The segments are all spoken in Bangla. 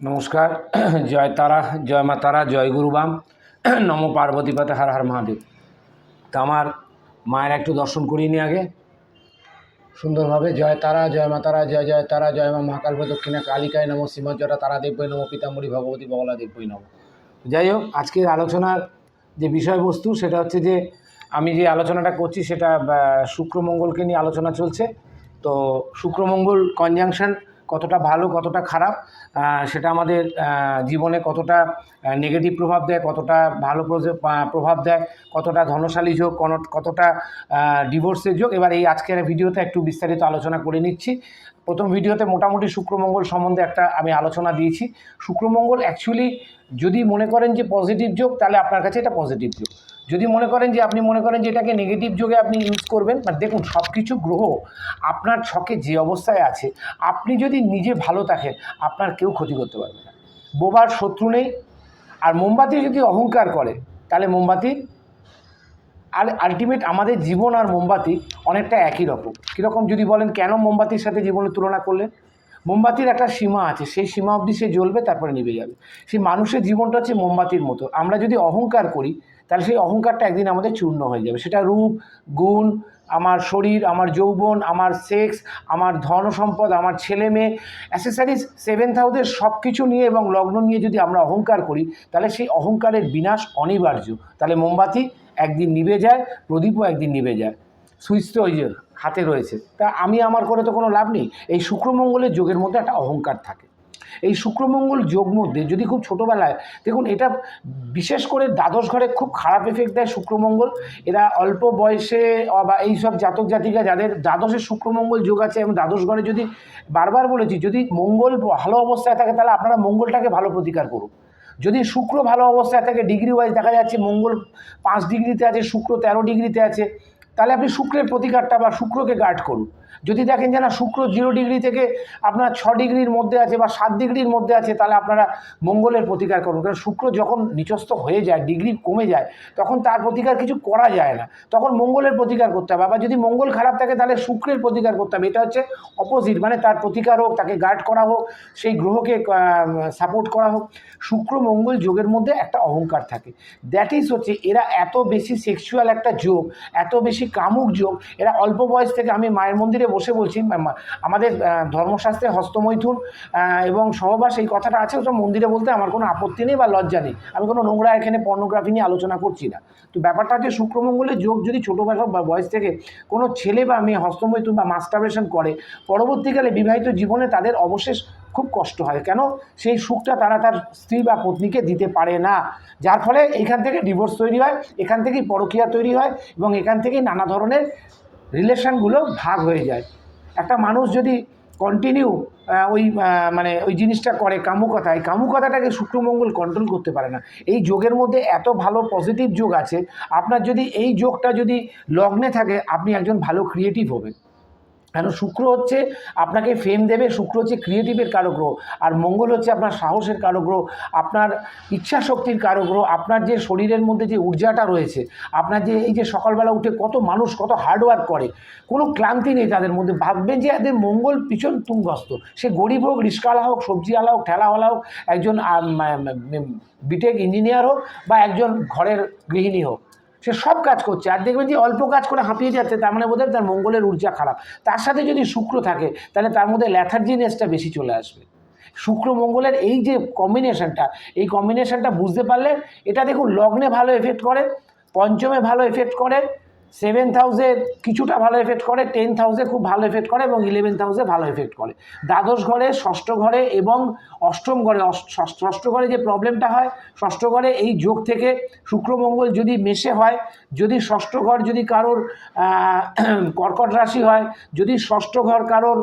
নমস্কার, জয় তারা, জয় মা তারা, জয় গুরুবাম নম পার্বতী পাতে হার হার মহাদেব। তা আমার মায়ের একটু দর্শন করিয়ে নি আগে। সুন্দরভাবে, জয় তারা, জয় মা তারা, জয় জয় তারা, জয় মা মহাকাল দক্ষিণা কালিকায় নম শ্রীমজ্জটা তারা দেব্যই নম পিতাম্বরী ভগবতী বগলা দেব্যই নম। যাই হোক, আজকের আলোচনার যে বিষয়বস্তু, সেটা হচ্ছে যে, আমি যে আলোচনাটা করছি, সেটা শুক্রমঙ্গলকে নিয়ে আলোচনা চলছে। তো শুক্রমঙ্গল কনজাংশন কতটা ভালো, কতটা খারাপ সেটা আমাদের জীবনে কতটা নেগেটিভ প্রভাব দেয়, কতটা ভালো প্রভাব দেয়, কতটা ধনশালী যোগ কতটা ডিভোর্সের যোগ। এবার এই আজকের ভিডিওতে একটু বিস্তারিত আলোচনা করে নিচ্ছি। প্রথম ভিডিওতে মোটামুটি শুক্রমঙ্গল সম্বন্ধে একটা আমি আলোচনা দিয়েছি। শুক্রমঙ্গল অ্যাকচুয়ালি যদি মনে করেন যে পজিটিভ যোগ, তাহলে আপনার কাছে এটা পজিটিভ যোগ। যদি মনে করেন যে আপনি মনে করেন যে এটাকে নেগেটিভ যোগে আপনি ইউজ করবেন বা দেখুন সব কিছু গ্রহ আপনার ছকে যে অবস্থায় আছে, আপনি যদি নিজে ভালো থাকেন, আপনার কেউ ক্ষতি করতে পারবে না। বোবার শত্রু নেই, আর মোমবাতি যদি অহংকার করে, তাহলে মোমবাতি, আর আলটিমেট আমাদের জীবন আর মোমবাতি অনেকটা একই রকম। কীরকম যদি বলেন, কেন মোমবাতির সাথে জীবনের তুলনা করলেন? মোমবাতির একটা সীমা আছে, সেই সীমা অবধি সে জ্বলবে, তারপরে নিভে যাবে। সেই মানুষের জীবনটা হচ্ছে মোমবাতির মতো। আমরা যদি অহংকার করি, তাহলে সেই অহংকারটা একদিন আমাদের চূর্ণ হয়ে যাবে। সেটা রূপ, গুণ, আমার শরীর, আমার যৌবন, আমার সেক্স আমার ধন সম্পদ, আমার ছেলে মেয়ে অ্যাসেসারিজ সেভেন হাউসের সব কিছু নিয়ে এবং লগ্ন নিয়ে যদি আমরা অহংকার করি, তাহলে সেই অহংকারের বিনাশ অনিবার্য। তাহলে মোমবাতি একদিন নিভে যায়, প্রদীপও একদিন নিভে যায়। সুইচ তো ওই যে হাতে রয়েছে। তা আমি আমার করে তো কোনো লাভ নেই। এই শুক্রমঙ্গলের যোগের মধ্যে একটা অহংকার থাকে। এই শুক্রমঙ্গল যোগ মধ্যে যদি খুব ছোটোবেলায়, দেখুন এটা বিশেষ করে দ্বাদশ ঘরে খুব খারাপ এফেক্ট দেয় শুক্রমঙ্গল। এরা অল্প বয়সে বা এইসব জাতক জাতিকা যাদের দ্বাদশে শুক্রমঙ্গল যোগ আছে এবং দ্বাদশ ঘরে যদি বারবার বলেছি, যদি মঙ্গল ভালো অবস্থায় থাকে, তাহলে আপনারা মঙ্গলটাকে ভালো প্রতিকার করুন। যদি শুক্র ভালো অবস্থায় থাকে ডিগ্রি ওয়াইজ দেখা যাচ্ছে মঙ্গল পাঁচ ডিগ্রিতে আছে, শুক্র তেরো ডিগ্রিতে আছে। তাহলে আপনি শুক্রের প্রতিকারটা বা শুক্রকে গার্ড করুন। যদি দেখেন যে না, শুক্র জিরো ডিগ্রি থেকে আপনার ছ ডিগ্রির মধ্যে আছে বা সাত ডিগ্রির মধ্যে আছে, তাহলে আপনারা মঙ্গলের প্রতিকার করুন। কারণ শুক্র যখন নিচস্থ হয়ে যায়, ডিগ্রি কমে যায়, তখন তার প্রতিকার কিছু করা যায় না। তখন মঙ্গলের প্রতিকার করতে হবে। আবার যদি মঙ্গল খারাপ থাকে, তাহলে শুক্রের প্রতিকার করতে হবে। এটা হচ্ছে অপোজিট মানে তার প্রতিকার হোক, তাকে গার্ড করা হোক, সেই গ্রহকে সাপোর্ট করা হোক। শুক্র, মঙ্গল যোগের মধ্যে একটা অহংকার থাকে। দ্যাট ইজ হচ্ছে এরা এত বেশি সেক্সুয়াল একটা যোগ, এত বেশি কামুক যোগ, এরা অল্প বয়স থেকে আমি মায়ের মন্দিরে বসে বলছি আমাদের ধর্মশাস্ত্রে হস্তমৈথুন এবং সহবাস এই কথাটা আছে ওটা মন্দিরে বলতে আমার কোনো আপত্তি নেই বা লজ্জা নেই। আমি কোনো নোংরা এখানে পর্নোগ্রাফি নিয়ে আলোচনা করছি না। তো ব্যাপারটা হচ্ছে শুক্রমঙ্গলের যোগ যদি ছোটো বয়স- বা বয়স থেকে কোনো ছেলে বা মেয়ে হস্তমৈথুন বা মাস্টারবেশন করে, পরবর্তীকালে বিবাহিত জীবনে তাদের অবশেষ খুব কষ্ট হয়। কেন? সেই সুখটা তারা তার স্ত্রী বা পত্নীকে দিতে পারে না। যার ফলে এখান থেকে ডিভোর্স তৈরি হয়, এখান থেকেই পরকীয়া তৈরি হয়, এবং এখান থেকেই নানা ধরনের রিলেশনগুলো ভাগ হয়ে যায়। একটা মানুষ যদি কন্টিনিউ ওই মানে ওই জিনিসটা করে কামুকতা এই কামুকতাটাকে শুক্রমঙ্গল কন্ট্রোল করতে পারে না। এই যোগের মধ্যে এত ভালো পজিটিভ যোগ আছে, আপনার যদি এই যোগটা যদি লগ্নে থাকে, আপনি একজন ভালো ক্রিয়েটিভ হবেন। কেন? শুক্র হচ্ছে আপনাকে ফেম দেবে, শুক্র হচ্ছে ক্রিয়েটিভের কারও গ্রহ আর মঙ্গল হচ্ছে আপনার সাহসের কারও গ্রহ আপনার ইচ্ছা শক্তির কারও গ্রহ আপনার যে শরীরের মধ্যে যে ঊর্জাটা রয়েছে, আপনার যে এই যে সকালবেলা উঠে কত মানুষ কত হার্ডওয়ার্ক করে, কোনো ক্লান্তি নেই তাদের মধ্যে। ভাববেন যে এদের মঙ্গল পিছন তুঙ্গস্ত সে গরিব হোক রিস্কাওয়ালা হোক, সবজিওয়ালা হোক, ঠেলাওয়ালা হোক, একজন বিটেক ইঞ্জিনিয়ার হোক বা একজন ঘরের গৃহিণী হোক। সে সব কাজ করছে। আর দেখবেন যে অল্প কাজ করে হাঁপিয়ে যাচ্ছে, তার মানে বোধহয় তার মঙ্গলের ঊর্জা খারাপ। তার সাথে যদি শুক্র থাকে, তাহলে তার মধ্যে ল্যাথার্জিনেসটা বেশি চলে আসবে। শুক্র মঙ্গলের এই যে কম্বিনেশনটা এই কম্বিনেশনটা বুঝতে পারলে এটা দেখুন লগ্নে ভালো এফেক্ট করে, পঞ্চমে ভালো এফেক্ট করে সেভেন্থ হাউসে কিছুটা ভালো এফেক্ট করে, টেন হাউসে খুব ভালো এফেক্ট করে এবং ইলেভেন হাউসে ভালো এফেক্ট করে। দ্বাদশ ঘরে, ষষ্ঠ ঘরে এবং অষ্টম ঘরে ষষ্ঠ ঘরে যে প্রবলেমটা হয়, ষষ্ঠ ঘরে এই যোগ থেকে শুক্রমঙ্গল যদি মেশে হয়, যদি ষষ্ঠ ঘর যদি কারোর কর্কট রাশি হয়, যদি ষষ্ঠ ঘর কারোর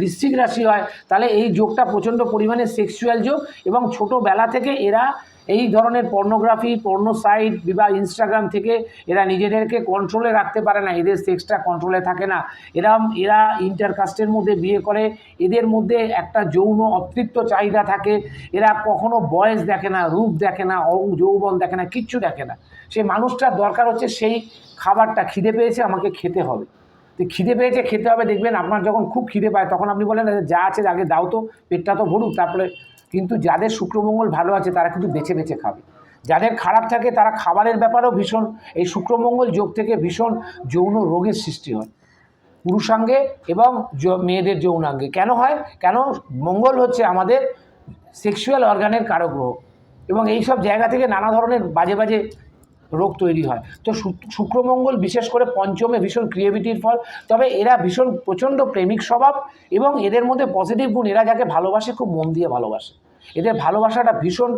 বৃশ্চিক রাশি হয়, তাহলে এই যোগটা প্রচণ্ড পরিমাণে সেক্সুয়াল যোগ এবং ছোটোবেলা থেকে এরা এই ধরনের পর্নোগ্রাফি পর্নো সাইট বিবাহ ইনস্টাগ্রাম থেকে এরা নিজেদেরকে কন্ট্রোলে রাখতে পারে না, এদের সেক্সটা কন্ট্রোলে থাকে না। এরা এরা ইন্টারকাস্টের মধ্যে বিয়ে করে, এদের মধ্যে একটা যৌন অতৃপ্ত চাহিদা থাকে। এরা কখনো বয়স দেখে না, রূপ দেখে না, অং, যৌবন দেখে না, কিচ্ছু দেখে না। সেই মানুষটার দরকার হচ্ছে সেই খাবারটা খিদে পেয়েছে, আমাকে খেতে হবে। তো খিদে পেয়েছে, খেতে হবে, দেখবেন আপনার যখন খুব খিদে পায়, তখন আপনি বলেন যা আছে, আগে দাও তো, পেটটা তো ভরুক, তারপরে কিন্তু যাদের শুক্রমঙ্গল ভালো আছে, তারা কিন্তু বেছে বেছে খাবে। যাদের খারাপ থাকে, তারা খাবারের ব্যাপারেও ভীষণ, এই শুক্রমঙ্গল যোগ থেকে ভীষণ যৌন রোগের সৃষ্টি হয়। পুরুষাঙ্গে এবং মেয়েদের যৌনাঙ্গে। কেন হয়? কেন মঙ্গল হচ্ছে আমাদের সেক্সুয়াল অর্গানের কারক গ্রহ। এবং এই সব জায়গা থেকে নানা ধরনের বাজে বাজে রোগ তৈরি হয়। তো শুক্রমঙ্গল বিশেষ করে পঞ্চমে ভীষণ ক্রিয়েভিটির ফল, তবে এরা ভীষণ প্রচণ্ড প্রেমিক স্বভাব এবং এদের মধ্যে পজিটিভ গুণ, এরা যাকে ভালোবাসে, খুব মন দিয়ে ভালোবাসে। এদের ভালোবাসাটা ভীষণ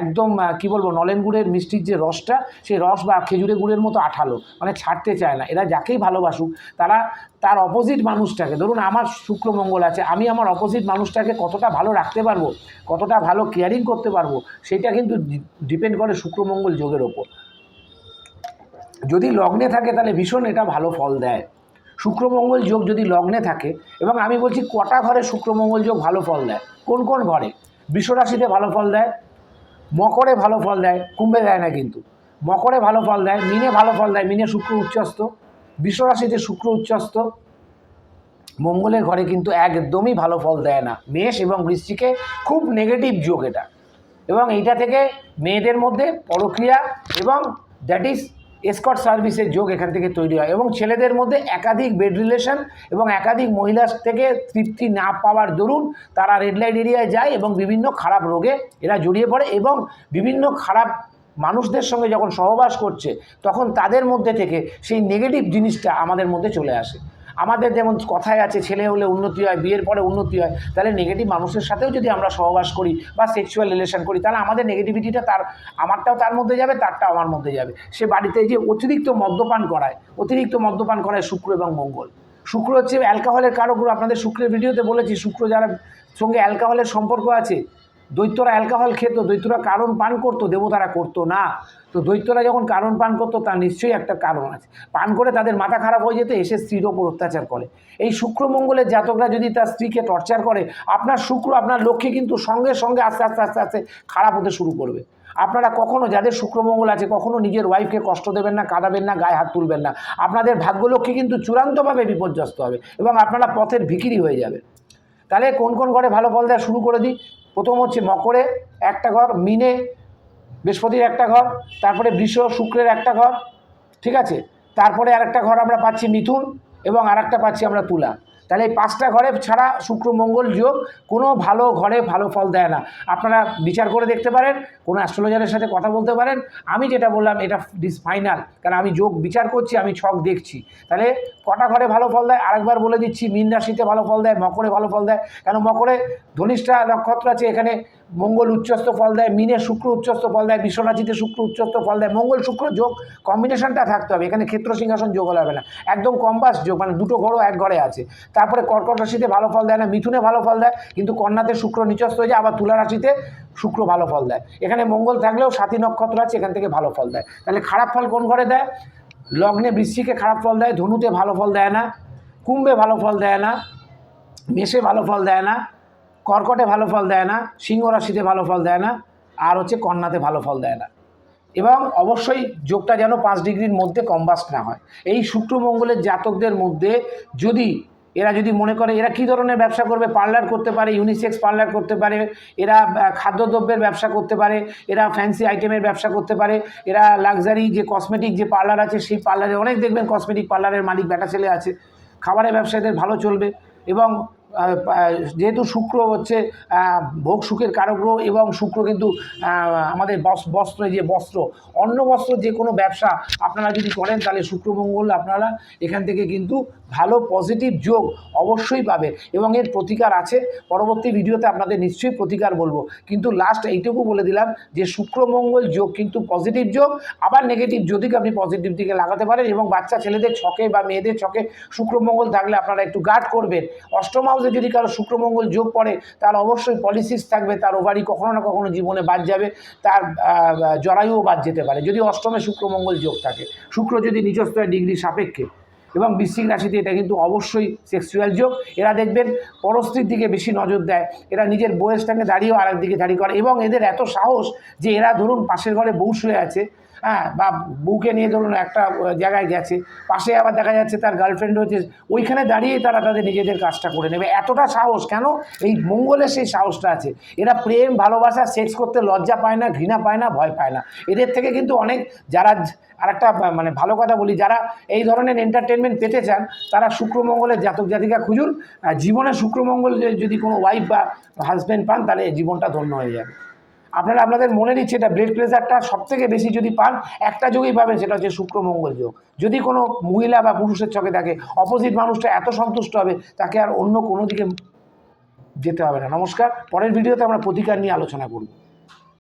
একদম কি বলব, নলেন গুড়ের মিষ্টির যে রসটা, সেই রস বা খেজুরে গুড়ের মতো আঠালো মানে ছাড়তে চায় না। এরা যাকেই ভালোবাসুক, তারা তার অপোজিট মানুষটাকে, ধরুন আমার শুক্রমঙ্গল আছে, আমি আমার অপোজিট মানুষটাকে কতটা ভালো রাখতে পারব, কতটা ভালো কেয়ারিং করতে পারব, সেটা কিন্তু ডিপেন্ড করে শুক্রমঙ্গল যোগের ওপর। যদি লগ্নে থাকে তাহলে ভীষণ এটা ভালো ফল দেয়। শুক্রমঙ্গল যোগ যদি লগ্নে থাকে, এবং আমি বলছি কটা ঘরে শুক্রমঙ্গল যোগ ভালো ফল দেয়? কোন কোন ঘরে? বিশ্বরাশিতে ভালো ফল দেয়, মকরে ভালো ফল দেয়, কুম্ভে দেয় না কিন্তু। মকরে ভালো ফল দেয়, মিনে ভালো ফল দেয়, মিনে শুক্র উচ্চস্ত বিশ্বরাশিতে শুক্র উচ্চস্ত মঙ্গলের ঘরে কিন্তু একদমই ভালো ফল দেয় না। মেষ এবং বৃষ্টিকে খুব নেগেটিভ যোগ এটা। এবং এইটা থেকে মেয়েদের মধ্যে পরক্রিয়া এবং দ্যাট ইজ এসকট সার্ভিসের যোগ এখান থেকে তৈরি হয় এবং ছেলেদের মধ্যে একাধিক বেড রিলেশন এবং একাধিক মহিলার থেকে তৃপ্তি না পাওয়ার দরুন তারা রেড লাইট এরিয়ায় যায় এবং বিভিন্ন খারাপ রোগে এরা জড়িয়ে পড়ে এবং বিভিন্ন খারাপ মানুষদের সঙ্গে যখন সহবাস করছে, তখন তাদের মধ্যে থেকে সেই নেগেটিভ জিনিসটা আমাদের মধ্যে চলে আসে। আমাদের যেমন কথায় আছে, ছেলে হলে উন্নতি হয়, বিয়ের পরে উন্নতি হয়, তাহলে নেগেটিভ মানুষের সাথেও যদি আমরা সহবাস করি বা সেক্সুয়াল রিলেশন করি, তাহলে আমাদের নেগেটিভিটিটা তার, আমারটাও তার মধ্যে যাবে, তারটাও আমার মধ্যে যাবে। সে বাড়িতে যে অতিরিক্ত মদ্যপান করায়, অতিরিক্ত মদ্যপান করায় শুক্র এবং মঙ্গল। শুক্র হচ্ছে অ্যালকোহলের কারকগুলো আপনাদের শুক্রের ভিডিওতে বলেছি, শুক্র যারা সঙ্গে অ্যালকোহলের সম্পর্ক আছে দৈত্যরা অ্যালকোহল খেত, দৈত্যরা কারণ পান করতো, দেবতারা করতো না। তো দৈত্যরা যখন কারণ পান করতো, তার নিশ্চয়ই একটা কারণ আছে। পান করে তাদের মাথা খারাপ হয়ে যেত, এসে স্ত্রীর ওপর অত্যাচার করে। এই শুক্রমঙ্গলের জাতকরা যদি তার স্ত্রীকে টর্চার করে, আপনার শুক্র, আপনার লক্ষ্যে কিন্তু সঙ্গে সঙ্গে আস্তে আস্তে আস্তে আস্তে খারাপ হতে শুরু করবে। আপনারা কখনো, যাদের শুক্রমঙ্গল আছে, কখনো নিজের ওয়াইফকে কষ্ট দেবেন না, কাঁদাবেন না, গায়ে হাত তুলবেন না। আপনাদের ভাগ্যলক্ষ্মী কিন্তু চূড়ান্তভাবে বিপর্যস্ত হবে এবং আপনারা পথের ভিকিরি হয়ে যাবে তাহলে কোন কোন ঘরে ভালো ফল দেওয়া শুরু করে দিই? প্রথম হচ্ছে মকরে একটা ঘর, মিনে বৃহস্পতির একটা ঘর, তারপরে বৃষ, শুক্রের একটা ঘর, ঠিক আছে? তারপরে আরেকটা ঘর আমরা পাচ্ছি মিথুন এবং আরেকটা পাচ্ছি আমরা তুলা। তাহলে এই পাঁচটা ঘরে ছাড়া শুক্র মঙ্গল যোগ কোনো ভালো ঘরে ভালো ফল দেয় না। আপনারা বিচার করে দেখতে পারেন, কোনো অ্যাস্ট্রোলজারের সাথে কথা বলতে পারেন। আমি যেটা বললাম, এটা ডিস ফাইনাল কারণ আমি যোগ বিচার করছি, আমি ছক দেখছি। তাহলে কটা ঘরে ভালো ফল দেয়? আরেকবার বলে দিচ্ছি, মীন রাশিতে ভালো ফল দেয়, মকরে ভালো ফল দেয়। কেন মকরে ধনিষ্ঠা নক্ষত্র আছে, এখানে মঙ্গল উচ্চস্থ ফল দেয়, মিনে শুক্র উচ্চস্থ ফল দেয়, বিশ্বরাশিতে শুক্র উচ্চস্থ ফল দেয়। মঙ্গল শুক্র যোগ কম্বিনেশনটা থাকতে হবে, এখানে ক্ষেত্র সিংহাসন যোগ হলে হবে না। একদম কম্বাস যোগ মানে দুটো ঘরও এক ঘরে আছে। তারপরে কর্কট রাশিতে ভালো ফল দেয় না মিথুনে ভালো ফল দেয় কিন্তু কন্যাতে শুক্র নিচস্থ হয়ে যায় আবার তুলা রাশিতে শুক্র ভালো ফল দেয় এখানে মঙ্গল থাকলেও সাথী নক্ষত্র আছে এখান থেকে ভালো ফল দেয় তাহলে খারাপ ফল কোন ঘরে দেয় লগ্নে বৃষ্টিকে খারাপ ফল দেয় ধনুতে ভালো ফল দেয় না কুম্ভে ভালো ফল দেয় না মেষে ভালো ফল দেয় না কর্কটে ভালো ফল দেয় না সিংহ রাশিতে ভালো ফল দেয় না আর হচ্ছে কন্যাতে ভালো ফল দেয় না এবং অবশ্যই যোগটা যেন পাঁচ ডিগ্রির মধ্যে কম্বাস্ট না হয় এই শুক্র মঙ্গলের জাতকদের মধ্যে যদি এরা যদি মনে করে এরা কি ধরনের ব্যবসা করবে, পার্লার করতে পারে ইউনিসেক্স পার্লার করতে পারে, এরা খাদ্যদ্রব্যের ব্যবসা করতে পারে, এরা ফ্যান্সি আইটেমের ব্যবসা করতে পারে, এরা লাক্সারি যে কসমেটিক যে পার্লার আছে সেই পার্লারে অনেক দেখবেন কসমেটিক পার্লারের মালিক ব্যাটা ছেলে আছে। খাবারের ব্যবসায়ীদের ভালো চলবে এবং যেহেতু শুক্র হচ্ছে ভোগ সুখের কারক গ্রহ এবং শুক্র কিন্তু আমাদের বস- বস্ত্র যে বস্ত্র অন্য বস্ত্র যে কোনো ব্যবসা আপনারা যদি করেন, তাহলে শুক্রমঙ্গল আপনারা এখান থেকে কিন্তু ভালো পজিটিভ যোগ অবশ্যই পাবেন এবং এর প্রতিকার আছে। পরবর্তী ভিডিওতে আপনাদের নিশ্চয়ই প্রতিকার বলব। কিন্তু লাস্ট এইটুকু বলে দিলাম যে শুক্রমঙ্গল যোগ কিন্তু পজিটিভ যোগ, আবার নেগেটিভ যদি আপনি পজিটিভ দিকে লাগাতে পারেন এবং বাচ্চা, ছেলেদের ছকে বা মেয়েদের ছকে শুক্রমঙ্গল থাকলে আপনারা একটু গার্ড করবেন। অষ্টম হাউসে যদি কারও শুক্রমঙ্গল যোগ পড়ে, তার অবশ্যই পলিসিস থাকবে, তার ওভারি কখনো না কখনো জীবনে বাদ যাবে, তার জরায়ুও বাদ যেতে পারে। যদি অষ্টমে শুক্রমঙ্গল যোগ থাকে, শুক্র যদি নিজস্ব ডিগ্রি সাপেক্ষে, এবং বৃশ্চিক রাশিতে এটা কিন্তু অবশ্যই সেক্সুয়াল যোগ। এরা দেখবেন পরস্ত্রীর দিকে বেশি নজর দেয়, এরা নিজের সঙ্গে দাঁড়িয়েও আর দিকে দাঁড়িয়ে করে, এবং এদের এত সাহস যে এরা ধরুন পাশের ঘরে বউ শুয়ে আছে হ্যাঁ বা বউকে নিয়ে ধরুন একটা জায়গায় গেছে, পাশে আবার দেখা যাচ্ছে তার গার্লফ্রেন্ড রয়েছে, ওইখানে দাঁড়িয়ে তারা তাদের নিজেদের কাজটা করে নেবে। এতটা সাহস কেন? এই মঙ্গলের সেই সাহসটা আছে। এরা প্রেম, ভালোবাসা সেক্স করতে লজ্জা পায় না, ঘৃণা পায় না, ভয় পায় না। এদের থেকে কিন্তু অনেক যারা আর একটা মানে ভালো কথা বলি, যারা এই ধরনের এন্টারটেনমেন্ট পেতে চান, তারা শুক্রমঙ্গলের জাতক জাতিকা খুঁজুন। জীবনে শুক্রমঙ্গল যদি কোনো ওয়াইফ বা হাজব্যান্ড পান, তাহলে জীবনটা ধন্য হয়ে যাবে। আপনারা আপনাদের মনে নিচ্ছে এটা ব্লেড প্রেশারটা সব থেকে বেশি যদি পান, একটা যোগেই পাবেন, সেটা হচ্ছে শুক্রমঙ্গল যোগ। যদি কোনো মহিলা বা পুরুষের চোখে থাকে অপোজিট মানুষটা এত সন্তুষ্ট হবে, তাকে আর অন্য কোনো দিকে যেতে হবে না। নমস্কার, পরের ভিডিওতে আমরা প্রতিকার নিয়ে আলোচনা করব।